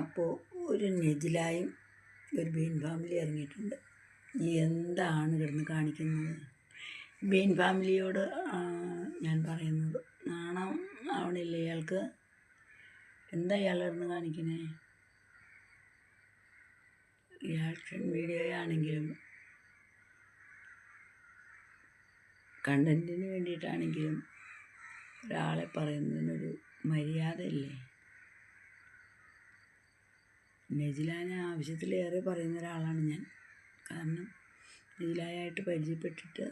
അപ്പോൾ ഒരു നെജിലായും ഒരു ബീൻ ഫാമിലി ഇറങ്ങിയിട്ടുണ്ട്. നീ എന്താണ് കിടന്ന് കാണിക്കുന്നത്? ബീൻ ഫാമിലിയോട് ഞാൻ പറയുന്നത് നാണം ആവണില്ല ഇയാൾക്ക്? എന്താ ഇയാൾ കിടന്ന് കാണിക്കണേ? റിയാക്ഷൻ വീഡിയോ ആണെങ്കിലും കണ്ടന്റിന് വേണ്ടിയിട്ടാണെങ്കിലും ഒരാളെ പറയുന്നതിനൊരു മര്യാദയില്ലേ? നജിലാനെ ആവശ്യത്തിലേറെ പറയുന്ന ഒരാളാണ് ഞാൻ. കാരണം നജിലായായിട്ട് പരിചയപ്പെട്ടിട്ട്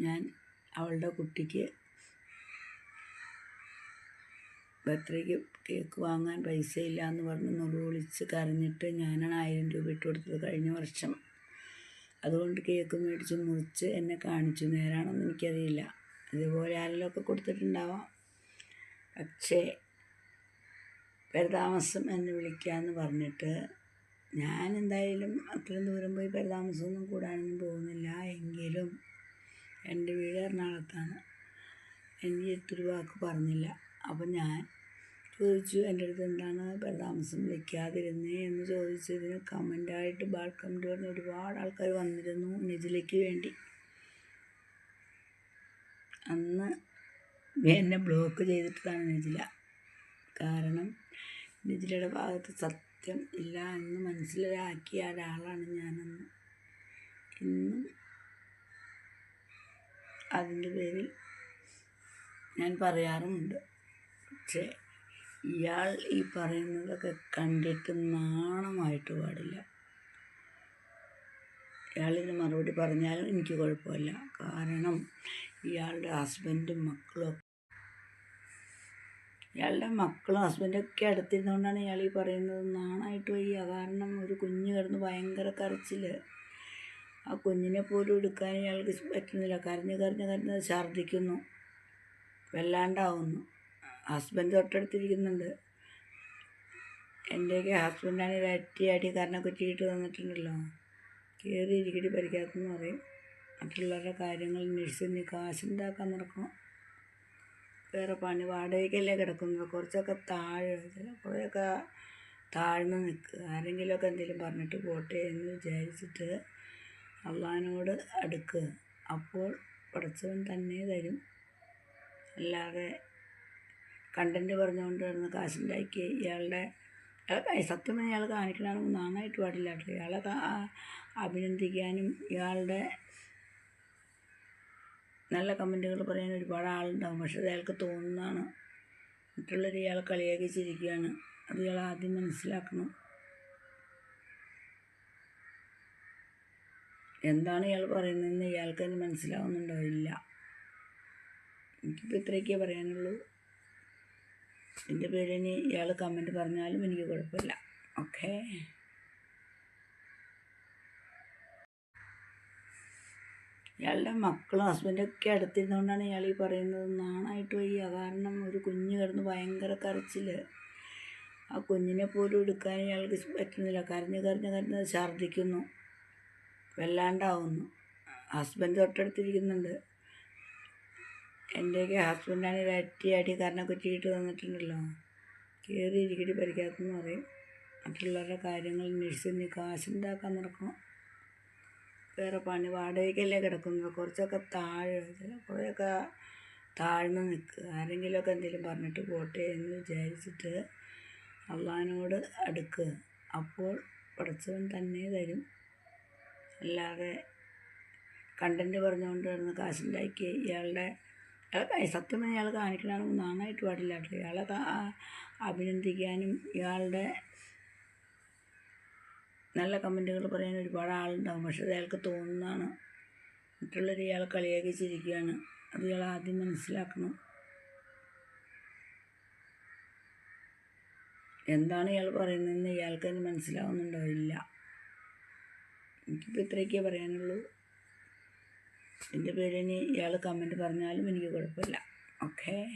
ഞാൻ അവളുടെ കുട്ടിക്ക് ബർത്ത്ഡേക്ക് കേക്ക് വാങ്ങാൻ പൈസ ഇല്ല എന്ന് പറഞ്ഞ് നുറുവിളിച്ച് കരഞ്ഞിട്ട് ഞാനാണ് ആയിരം രൂപ ഇട്ട് കൊടുത്തത് കഴിഞ്ഞ വർഷം. അതുകൊണ്ട് കേക്ക് മേടിച്ച് മുറിച്ച് എന്നെ കാണിച്ചു. നേരാണെന്ന് എനിക്കറിയില്ല. ഇതുപോലെ ആരെങ്കിലുമൊക്കെ കൊടുത്തിട്ടുണ്ടാവാം. പക്ഷേ പെരതാമസം എന്നെ വിളിക്കാമെന്ന് പറഞ്ഞിട്ട് ഞാൻ എന്തായാലും അത്രയും ദൂരം പോയി പരിതാമസമൊന്നും കൂടാനൊന്നും പോകുന്നില്ല. എങ്കിലും എന്റെ വീട് എറണാകുളത്താണ്. എനിക്ക് ഒത്തിരി വാക്ക് പറഞ്ഞില്ല. അപ്പം ഞാൻ ചോദിച്ചു എന്റെ അടുത്ത് എന്താണ് പരിതാമസം വിളിക്കാതിരുന്നേ? എന്ന് ചോദിച്ചതിന് കമന്റായിട്ട് ബാഡ് കമന്റ് പറഞ്ഞ് ഒരുപാട് ആൾക്കാർ വന്നിരുന്നു നിജിലേക്ക് വേണ്ടി. അന്ന് എന്നെ ബ്ലോക്ക് ചെയ്തിട്ടതാണ് നിജില കാരണം നിജിലയുടെ ഭാഗത്ത് സത്യം ഇല്ല എന്ന് മനസ്സിലാക്കിയ ഒരാളാണ് ഞാനെന്ന്. ഇന്നും അതിന്റെ പേരിൽ ഞാൻ പറയാറുമുണ്ട്. പക്ഷേ ഇയാൾ ഈ പറയുന്നതൊക്കെ കണ്ടിട്ട് നാണമായിട്ട് പാടില്ല. ഇയാളിന് മറുപടി പറഞ്ഞാലും എനിക്ക് കുഴപ്പമില്ല. കാരണം ഇയാളുടെ ഹസ്ബൻഡും മക്കളും ഇയാളുടെ മക്കളും ഹസ്ബൻഡൊക്കെ അടുത്തിരുന്നുകൊണ്ടാണ് ഇയാൾ ഈ പറയുന്നത്. നാണായിട്ട് വയ്യ കാരണം ഒരു കുഞ്ഞ് കിടന്ന് ഭയങ്കര കരച്ചിൽ ആ കുഞ്ഞിനെ പോലും എടുക്കാൻ ഇയാൾക്ക് പറ്റുന്നില്ല. കരഞ്ഞ് കരഞ്ഞ് കരഞ്ഞ് ഛർദ്ദിക്കുന്നു. വല്ലാണ്ടാവുന്നു. ഹസ്ബൻഡ് തൊട്ടടുത്തിരിക്കുന്നുണ്ട്. എന്റെയൊക്കെ ഹസ്ബൻഡാണ് ഒരു അറ്റി അടി കരണ കുറ്റിയിട്ട് തന്നിട്ടുണ്ടല്ലോ കയറി ഇരിക്കടി പരിക്കാത്തെന്ന് പറയും. മറ്റുള്ളവരുടെ കാര്യങ്ങൾ അന്വേഷിച്ച് നീ കാശുണ്ടാക്കാൻ നടക്കണം. വേറെ പണി വാടകയ്ക്കല്ലേ കിടക്കുന്നത്. കുറച്ചൊക്കെ താഴെ കുറേയൊക്കെ താഴ്ന്നു നിൽക്കുക ആരെങ്കിലുമൊക്കെ എന്തെങ്കിലും പറഞ്ഞിട്ട് പോട്ടെ എന്ന് വിചാരിച്ചിട്ട് അള്ളഹാനോട് അടുക്കുക അപ്പോൾ പഠിച്ചവൻ തന്നെ തരും. അല്ലാതെ കണ്ടന്റ് പറഞ്ഞുകൊണ്ട് വരുന്ന കാശുണ്ടാക്കി ഇയാളുടെ ഇയാളെ സത്യം ഇയാൾ കാണിക്കണമെന്ന് നന്നായിട്ട് പാടില്ല കേട്ടോ ഇയാളെ അഭിനന്ദിക്കാനും ഇയാളുടെ നല്ല കമന്റുകൾ പറയാൻ ഒരുപാട് ആളുണ്ടാകും പക്ഷെ അയാൾക്ക് തോന്നുന്നതാണ്. മറ്റുള്ളവർ ഇയാൾ കളിയാക്കി ചിരിക്കുകയാണ്. അത് ഇയാൾ ആദ്യം മനസ്സിലാക്കണം. എന്താണ് ഇയാൾ പറയുന്നതെന്ന് ഇയാൾക്ക് തന്നെ മനസ്സിലാവുന്നുണ്ടോ? ഇല്ല. എനിക്കിപ്പോൾ ഇത്രയൊക്കെ പറയാനുള്ളൂ. എന്റെ പേരിന് ഇയാൾ കമന്റ് പറഞ്ഞാലും എനിക്ക് കുഴപ്പമില്ല. ഓക്കേ. ഇയാളുടെ മക്കളും ഹസ്ബൻഡും ഒക്കെ അടുത്തിരുന്നുകൊണ്ടാണ് ഇയാൾ ഈ പറയുന്നത്. നാണായിട്ട് വയ്യ. കാരണം ഒരു കുഞ്ഞ് കിടന്ന് ഭയങ്കര കരച്ചിൽ ആ കുഞ്ഞിനെ പോലും എടുക്കാൻ ഇയാൾക്ക് പറ്റുന്നില്ല. കരഞ്ഞ് കരഞ്ഞ് കരഞ്ഞ് ഛർദ്ദിക്കുന്നു. വല്ലാണ്ടാവുന്നു. ഹസ്ബൻഡ് തൊട്ടടുത്തിരിക്കുന്നുണ്ട്. എന്റെയൊക്കെ ഹസ്ബൻഡാണ് ഒരു അറ്റി അടി കാരണം കുറ്റിയിട്ട് തന്നിട്ടുണ്ടല്ലോ. കയറി ഇരിക്കടി പരിക്കാത്തെന്ന് പറയും. മറ്റുള്ളവരുടെ കാര്യങ്ങൾ അന്വേഷിച്ച് നീ നടക്കണം. വേറെ പണി വാടകയ്ക്കല്ലേ കിടക്കുന്നത്. കുറച്ചൊക്കെ താഴെ കുറേയൊക്കെ താഴ്ന്ന് നിൽക്കുക ആരെങ്കിലുമൊക്കെ എന്തെങ്കിലും പറഞ്ഞിട്ട് പോട്ടെ എന്ന് വിചാരിച്ചിട്ട് അള്ളഹാനോട് അടുക്കുക അപ്പോൾ പഠിച്ചവൻ തന്നെ തരും. അല്ലാതെ കണ്ടന്റ് പറഞ്ഞുകൊണ്ട് കിടന്ന് കാശുണ്ടാക്കി ഇയാളുടെ ഇയാളെ സത്യം ഇയാൾ കാണിക്കണമെന്ന് നന്നായിട്ട് പാടില്ല കേട്ടോ ഇയാളെ അഭിനന്ദിക്കാനും ഇയാളുടെ നല്ല കമന്റുകൾ പറയാൻ ഒരുപാട് ആളുണ്ടാകും പക്ഷെ അയാൾക്ക് തോന്നുന്നതാണ്. മറ്റുള്ളവർ ഇയാൾ കളിയാക്കി ചിരിക്കുകയാണ്. അത് ഇയാൾ ആദ്യം മനസ്സിലാക്കണം. എന്താണ് ഇയാൾ പറയുന്നതെന്ന് ഇയാൾക്ക് തന്നെ മനസ്സിലാവുന്നുണ്ടോ? ഇല്ല. എനിക്കിപ്പോൾ ഇത്രയൊക്കെ പറയാനുള്ളൂ. എന്റെ പേരിന് ഇയാൾ കമന്റ് പറഞ്ഞാലും എനിക്ക് കുഴപ്പമില്ല. ഓക്കേ.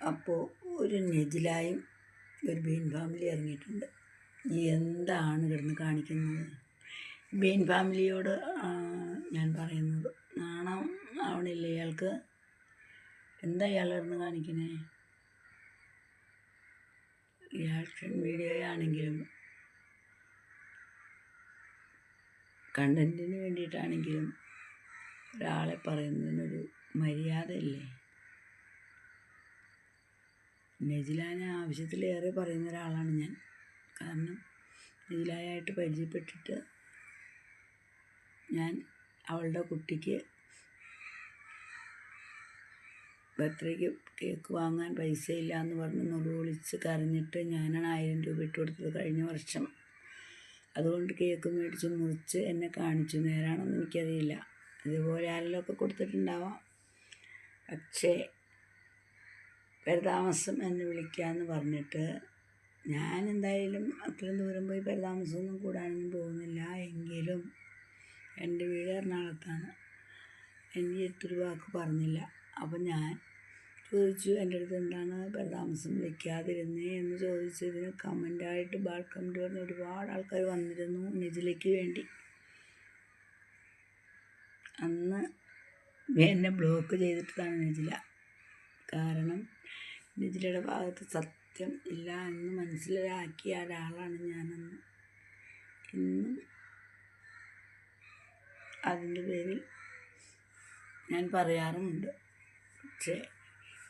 അപ്പോൾ ഒരു നെജിലായും ഒരു ബീൻ ഫാമിലി ഇറങ്ങിയിട്ടുണ്ട്. നീ എന്താണ് കിടന്ന് കാണിക്കുന്നത്? ബീൻ ഫാമിലിയോട് ഞാൻ പറയുന്നത് നാണം ആവണില്ല ഇയാൾക്ക്? എന്താ ഇയാൾ കിടന്ന് കാണിക്കണേ? റിയാക്ഷൻ വീഡിയോ ആണെങ്കിലും കണ്ടന്റിന് വേണ്ടിയിട്ടാണെങ്കിലും ഒരാളെ പറയുന്നതിനൊരു മര്യാദ ഇല്ലേ നജിലാനെ ആവശ്യത്തിലേറെ പറയുന്ന ഒരാളാണ് ഞാൻ. കാരണം നെജിലായായിട്ട് പരിചയപ്പെട്ടിട്ട് ഞാൻ അവളുടെ കുട്ടിക്ക് ബർത്ത്ഡേക്ക് കേക്ക് വാങ്ങാൻ പൈസ ഇല്ല എന്ന് പറഞ്ഞ് നുറുവിളിച്ച് കരഞ്ഞിട്ട് ഞാനാണ് ആയിരം രൂപ ഇട്ട് കൊടുത്തത് കഴിഞ്ഞ വർഷം. അതുകൊണ്ട് കേക്ക് മേടിച്ച് മുറിച്ച് എന്നെ കാണിച്ചു. നേരാണെന്ന് എനിക്കറിയില്ല. ഇതുപോലെ ആരെങ്കിലുമൊക്കെ കൊടുത്തിട്ടുണ്ടാവാം. പക്ഷേ പെരതാമസം എന്നെ വിളിക്കാമെന്ന് പറഞ്ഞിട്ട് ഞാൻ എന്തായാലും അത്രയും ദൂരം പോയി പെരതാമസമൊന്നും കൂടാനൊന്നും പോകുന്നില്ല. എങ്കിലും എന്റെ വീട് എറണാകുളത്താണ്. എനിക്ക് ഇത്തിരി വാക്ക് പറഞ്ഞില്ല. അപ്പം ഞാൻ ചോദിച്ചു എന്റെ അടുത്ത് എന്താണ് പെരതാമസം വയ്ക്കാതിരുന്നേ എന്ന് ചോദിച്ചതിന് കമന്റായിട്ട് ബാഡ് കമന്റ് പറഞ്ഞ് ഒരുപാട് ആൾക്കാർ വന്നിരുന്നു നിജിലേക്ക് വേണ്ടി. അന്ന് എന്നെ ബ്ലോക്ക് ചെയ്തിട്ടതാണ് നിജില കാരണം നിജിലയുടെ ഭാഗത്ത് സത്യം ഇല്ല എന്ന് മനസ്സിലാക്കിയ ഒരാളാണ് ഞാനെന്ന്. ഇന്നും അതിന്റെ പേരിൽ ഞാൻ പറയാറുമുണ്ട്. പക്ഷേ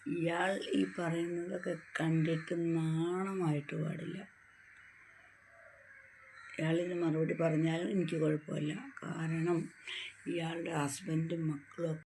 ഇയാൾ ഈ പറയുന്നതൊക്കെ കണ്ടിട്ട് നാണമായിട്ട് പാടില്ല. ഇയാളിന് മറുപടി പറഞ്ഞാലും എനിക്ക് കുഴപ്പമില്ല. കാരണം ഇയാളുടെ ഹസ്ബൻഡും മക്കളും